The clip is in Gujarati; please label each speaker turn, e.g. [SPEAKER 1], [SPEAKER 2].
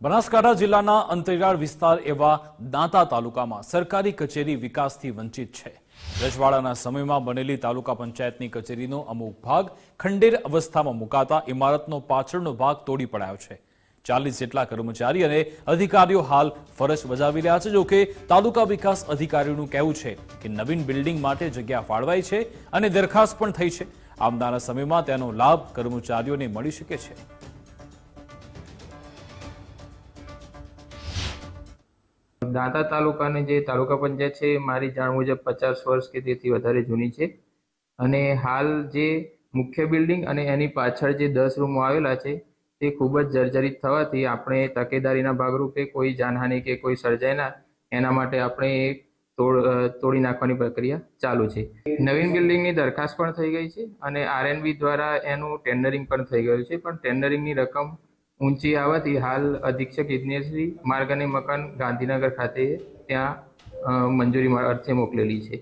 [SPEAKER 1] બનાસકાંઠા જિલ્લાના અંતરિયાળ વિસ્તાર એવા દાંતા તાલુકામાં સરકારી કચેરી વિકાસથી વંચિત છે. રજવાડાના સમયમાં બનેલી તાલુકા પંચાયતની કચેરીનો અમુક ભાગ ખંડેર અવસ્થામાં મુકાતા ઇમારતનો પાછળનો ભાગ તોડી પડાયો છે. ચાલીસ જેટલા કર્મચારી અને અધિકારીઓ હાલ ફરજ બજાવી રહ્યા છે. જોકે તાલુકા વિકાસ અધિકારીઓનું કહેવું છે કે નવીન બિલ્ડિંગ માટે જગ્યા ફાળવાઈ છે અને દરખાસ્ત પણ થઈ છે. આવનારા સમયમાં તેનો લાભ કર્મચારીઓને મળી શકે છે.
[SPEAKER 2] દાંતા તાલુકાની જે તાલુકા પંચાયત છે, મારી જાણ મુજબ પચાસ વર્ષ કે તેથી વધારે જૂની છે. અને હાલ જે મુખ્ય બિલ્ડિંગ અને એની પાછળ જે દસ રૂમો આવેલા છે, તે ખૂબ જ જર્જરિત થવાથી આપણે તકેદારીના ભાગરૂપે કોઈ જાનહાનિ કે કોઈ સર્જાય ના, એના માટે આપણે તોડ તોડી નાખવાની પ્રક્રિયા ચાલુ છે. નવીન બિલ્ડિંગની દરખાસ્ત પણ થઈ ગઈ છે અને આરએનબી દ્વારા એનું ટેન્ડરિંગ પણ થઈ ગયું છે, પણ ટેન્ડરિંગની રકમ ઊંચી આવવાથી હાલ અધિક્ષક ઇજનેરશ્રી માર્ગ અને મકાન ગાંધીનગર ખાતે ત્યાં મંજૂરી અર્થે મોકલેલી છે.